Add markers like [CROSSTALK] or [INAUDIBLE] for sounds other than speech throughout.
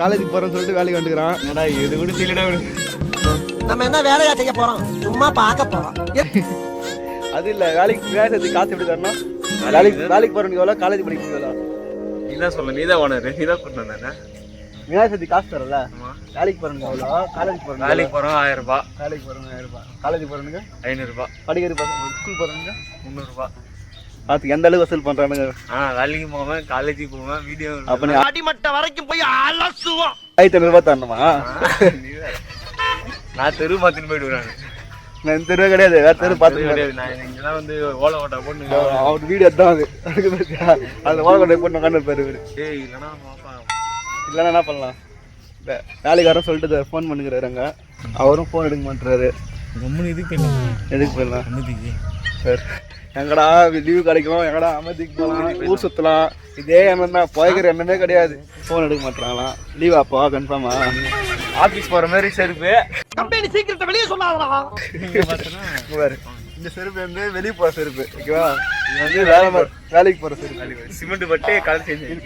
காலேஜுக்கு போறேன்னு சொல்லிட்டு வேலைக்கு வந்துக்கிறான். என்னடா இது? கூட தெரியலடா நம்ம என்ன வேலையா செய்ய போறோம்? சும்மா பார்க்க போறோம். அது இல்ல வேலைக்கு வேலை காசு எப்படி தரணும்? வேலைக்கு வேலைக்கு போறவனுக்கு எவ்வளோ காலேஜ் படிக்க எவ்வளோ நீ தான் சொல்ல நீ தான் ஓனர் நீ தான் கொண்டு வந்தானே விநாயகர் காசு தரல? வேலைக்கு போறவனுக்கு எவ்வளோ காலேஜ் போறவனுக்கு வேலைக்கு போறோம் ஆயிரம் ரூபாய். வேலைக்கு போறவங்க ஆயிரம் ரூபாய். காலேஜ் போறவனுக்கு? ஐநூறு ரூபாய். படிக்கிற பசங்க ஸ்கூல் போறவனுக்கு? முந்நூறு ரூபாய். பார்த்து எந்த அளவுக்கு வசூல் பண்றானுங்க ஆ வேலைக்கு போவேன் காலேஜுக்கு போவேன் வீடியோ அப்ப நீ அடிமட்ட வரைக்கும் போய் அலசுவோம். ஆயிரத்தி ஐநூறு ரூபாய் தரணுமா? நான் தெரு பார்த்துன்னு போயிடுவேன் நான் இந்த தெருவே கிடையாது வேற தெரு பார்த்து கிடையாது. நான் இங்கெல்லாம் வந்து ஓலை ஓட்டா போட்டு அவர் வீடு அதான் அது. அதுக்கு பாத்தியா? அதுல ஓலக்கொண்டை போட்டு உட்காந்து பாரு இவரு. ஏய் இல்லைன்னா பாப்பா. இல்லைன்னா என்ன பண்ணலாம்? வேலைக்காரன் சொல்லிட்டு ஃபோன் பண்ணுகிறாருங்க அவரும் ஃபோன் எடுக்க மாட்டுறாரு. கம்முன்னு இது பண்ணலாம் எதுக்கு போயிடலாம்? சார். எங்கடா லீவு கிடைக்கும் எங்கடா அமைதிக்கு போகலாம் ஊர் சுற்றலாம் இதே எண்ணம் தான். போய்க்கிற எண்ணமே கிடையாது. ஃபோன் எடுக்க மாட்டாங்களாம் லீவ் அப்போ கன்ஃபார்மா ஆஃபீஸ் போகிற மாதிரி செருப்பு. கம்பெனி சீக்கிரத்தை வெளியே பாரு. இந்த செருப்பு வந்து வெளியே போகிற செருப்பு ஓகேவா இது வந்து வேலை வேலைக்கு போகிற செருப்பு. சிமெண்ட் பட்டு கலர் செஞ்சு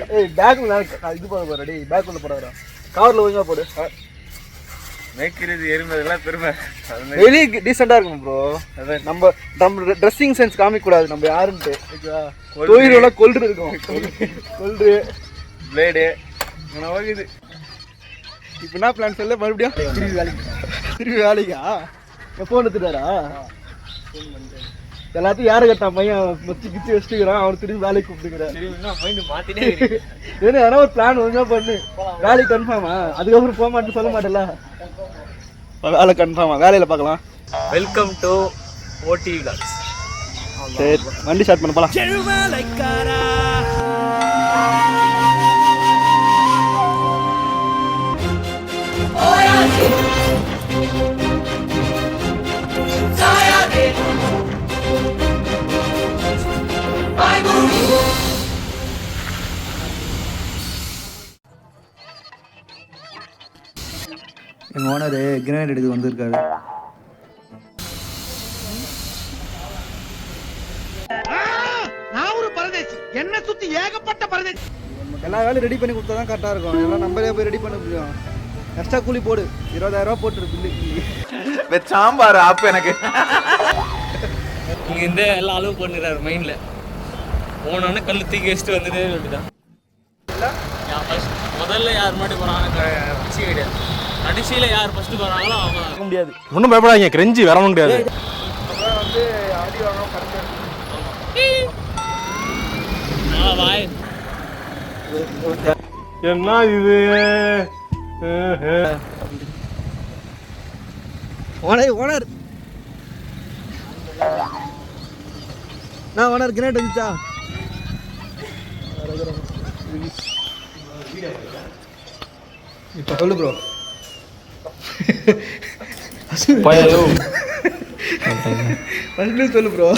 பேக்குள்ள இது பண்ண போகிற டேய் பேக்குள்ள போடுறா கவரில் ஒழுங்கா போடு. மேய்க்கிறது எருமை பெருமை. வெளியே டீசெண்டாக இருக்கும் ப்ரோ நம்ம நம்ம ட்ரெஸ்ஸிங் சென்ஸ் காமிக்க கூடாது நம்ம யாருன்ட்டு. தொழிலோட கொல்று இருக்கும். கொல்று பிளேடு இது இப்போ என்ன பிளான் சொல்ல மறுபடியும்? திருப்பி வேலைக்கு. திருப்பி வேலைக்கா? ஃபோன் எடுத்துட்டாரா? எல்லாத்தையும் யாரை கட்டா பையன் மச்சி கிச்சி வச்சுக்கிறான் அவன் திரும்பி வேலைக்கு கூப்பிட்டுக்கிறான் ஏன்னா [LAUGHS] ஒரு பிளான் ஒழுங்கா பண்ணு. வேலைக்கு கன்ஃபார்மா அதுக்கப்புறம் போக மாட்டேன்னு சொல்ல மாட்டேல்ல வேலை கன்ஃபார்மா வேலையில பார்க்கலாம். வெல்கம் டு ஓடி விலாக்ஸ் சரி வண்டி ஸ்டார்ட் பண்ண போலாம். எங்கள் ஓனர் கிரேனைட் எடுக்க வந்திருக்காரு. நான் ஒரு பரதேசி. என்ன சுத்தி ஏகப்பட்ட பரதேசி. எல்லா வேலையும் ரெடி பண்ணி கொடுத்தா தான் கரெக்டாக இருக்கும். எல்லாம் நம்மளே போய் ரெடி பண்ண முடியும். எக்ஸ்ட்ரா கூலி போடு. இருபதாயிரம் ரூபா போட்டுரு பில்லு சாம்பார் ஆப் எனக்கு. இங்க இந்த எல்லா அளவு பண்ணுறாரு மைண்ட்ல போனோன்னு கல் தூக்கி வச்சுட்டு வந்துட்டே first முதல்ல யார் மாட்டி கிடையாது கடைசியில யார் ஃபர்ஸ்ட் போறாங்களோ அவங்க. முடியாது. ஒன்றும் பயப்படாதீங்க. கிரெஞ்சி வரவும் முடியாது என்ன இது? Owner owner. நான் ஓனர் கிரேட் வந்துச்சா இப்போ சொல்லு ப்ரோ ஃபஸ்ட்டு சொல்லு ப்ரோ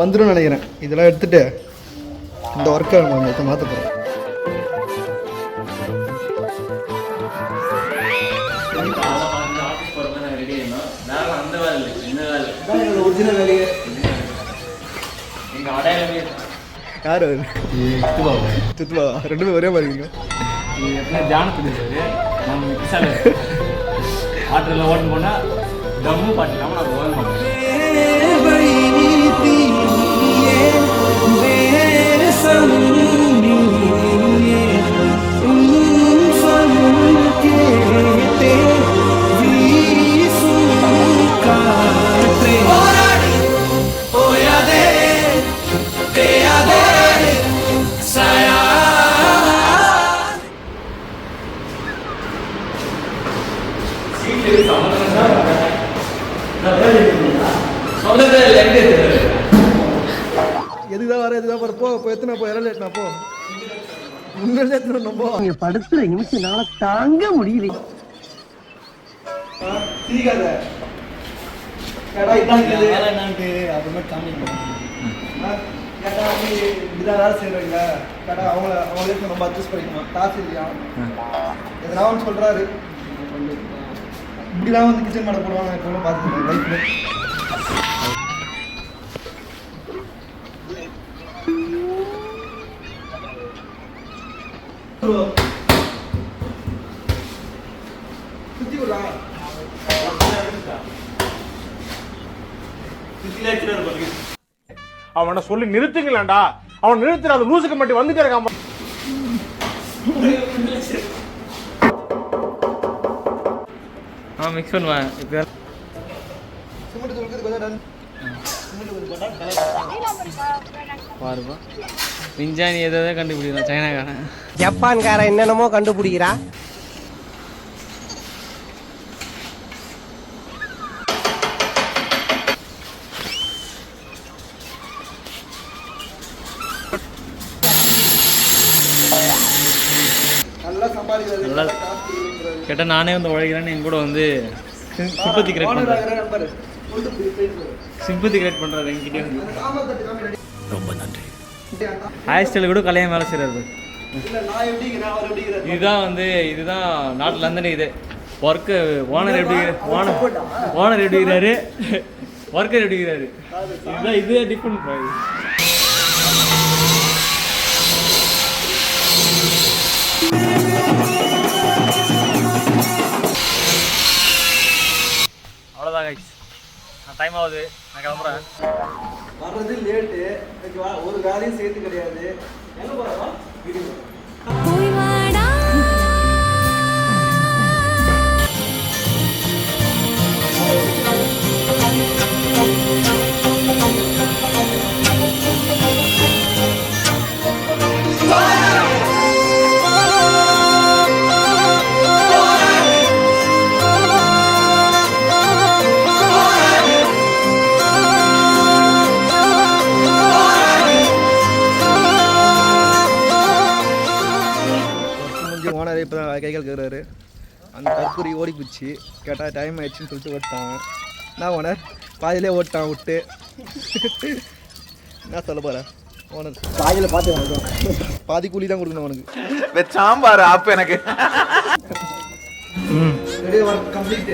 வந்துடும் நினைக்கிறேன். இதெல்லாம் எடுத்துட்டு இந்த ஒர்க்கை நம்ம மாற்ற போகிறோம் ஒரிஜினல் வேலையே யார்? துத்துவா ரெண்டு பேரும் ஒரே மாதிரி இருக்கீங்க தியானத்துக்கு நம்ம கிசால ஆற்றில் ஓட்டு போனால் தம்மு பாட்டு நம்ம ஓட மாட்டோம் எதுக்கு தான் வர எதுக்கு தான் வர போ இப்போ எத்தனை போ இறல எத்தனை போ. முன்னாடி எத்தனை போ. நீங்க படுத்துற நிமிஷம்னால தாங்க முடியல. இதான் வேலை செய்யறீங்க அவங்கள அவங்களே நம்ம அட்ஜஸ்ட் பண்ணிக்கணும். காசு இல்லையா? எதனா ஒன்று சொல்றாரு. இப்படிலாம் வந்து கிச்சன் மேலே போடுவாங்க இப்போ பார்த்துக்கோங்க லைஃப்ல அவனை சொல்லி நிறுத்துங்களேன்டா. அவன் நிறுத்துற அந்த லூசுக்கு மட்டும் வந்துட்டே இருக்கான். ஆ மிக்ஸ் பண்ணுவேன். இப்போ பாருப்பா. விஞ்ஞானி எதை எதை கண்டுபிடிக்கலாம் சைனாக்காரன். ஜப்பான்காரன் என்னென்னமோ கண்டுபிடிக்கிறா நல்லா சம்பாதிக்கிறது நல்லா- காசு இல்லைங்கிறது. கேட்டால் நானே வந்து உழைக்கிறேன்னு என் கூட வந்து சிம்பத்தி கிரியேட் பண்ணுறேன் சிம்பத்தி கிரியேட் பண்ணுறாரு என்கிட்ட ரொம்ப நன்றி. ஹேர் ஸ்டைல் கூட கல்யாணம் வேலை செய்கிறாரு இதுதான் வந்து இதுதான் நாட்டில் இருந்து இது. ஒர்க்கு ஓனர் எப்படி ஓனர் ஓனர் எப்படிங்கிறாரு ஒர்க்கர் எப்படிங்கிறாரு இதுதான் இதுவே டிஃப்ரெண்ட் ப்ரைஸ் டைம் ஆகுது. நான் கிளம்புறேன். வர்றது லேட்டு ஒரு வேலையும் சேர்த்து கிடையாது. என்ன போறா வீட்டுக்கு ஓனர் இப்போ தான் கை கால் கேட்குறாரு அந்த கற்குறி ஓடி போச்சு கேட்டால் டைம் ஆயிடுச்சுன்னு சொல்லிட்டு ஓட்டான். நான் ஓனர்? பாதியிலே ஓட்டான் விட்டு. என்ன சொல்ல போகிறேன் ஓனர். பாதியில் பார்த்து பாதி கூலி தான் கொடுக்கணும் உனக்கு சாம்பார் ஆப்பு எனக்கு. Ready complete